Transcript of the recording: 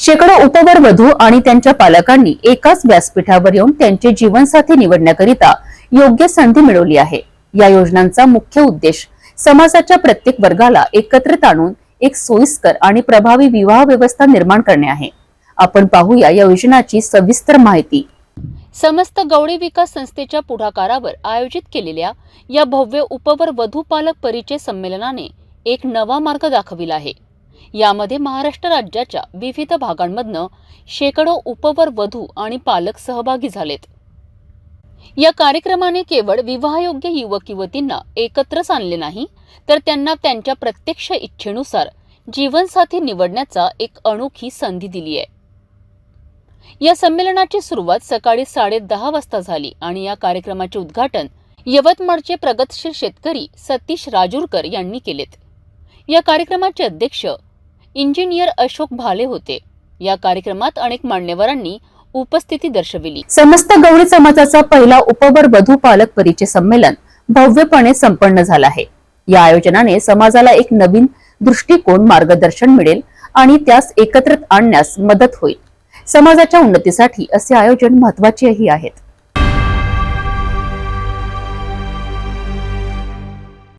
शेकडो उपवर वधू आणि त्यांच्या पालकांनी एकाच व्यासपीठावर येऊन त्यांचे जीवनसाथी निवडण्याकरिता योग्य संधी मिळवली आहे. या योजनांचा मुख्य उद्देश समाजाच्या प्रत्येक वर्गाला एकत्रित आणून एक सोयीस्कर आणि प्रभावी विवाह व्यवस्था निर्माण करणे आहे. आपण पाहूया या योजनाची सविस्तर माहिती. समस्त गवळी विकास संस्थेच्या पुढाकारावर आयोजित केलेल्या या भव्य उपवर वधू पालक परिचय संमेलनाने एक नवा मार्ग दाखविला आहे. यामध्ये महाराष्ट्र राज्याच्या विविध भागांमधनं शेकडो उपवर वधू आणि पालक सहभागी झालेत. या कार्यक्रमाने केवळ विवाहयोग्य युवक युवतींना एकत्रच आणले नाही तर त्यांना त्यांच्या प्रत्यक्ष इच्छेनुसार जीवनसाथी निवडण्याचा एक अनोखी संधी दिली आहे. या संमेलनाची सुरुवात सकाळी साडे दहा वाजता झाली आणि या कार्यक्रमाचे उद्घाटन यवतमाळचे प्रगतशील शेतकरी सतीश राजूरकर यांनी केलेत. या कार्यक्रमाचे अध्यक्ष इंजिनियर अशोक भाले होते. या कार्यक्रमात अनेक मान्यवरांनी उपस्थिती दर्शविली. समस्त गवळी समाजाचा पहिला उपवर वधू पालक परिचय संमेलन भव्यपणे संपन्न झाला आहे. या आयोजनाने समाजाला एक नवीन दृष्टिकोन मार्गदर्शन मिळेल आणि त्यास एकत्रित आणण्यास मदत होईल. समाजाच्या उन्नतीसाठी असे आयोजन महत्वाचेही आहेत.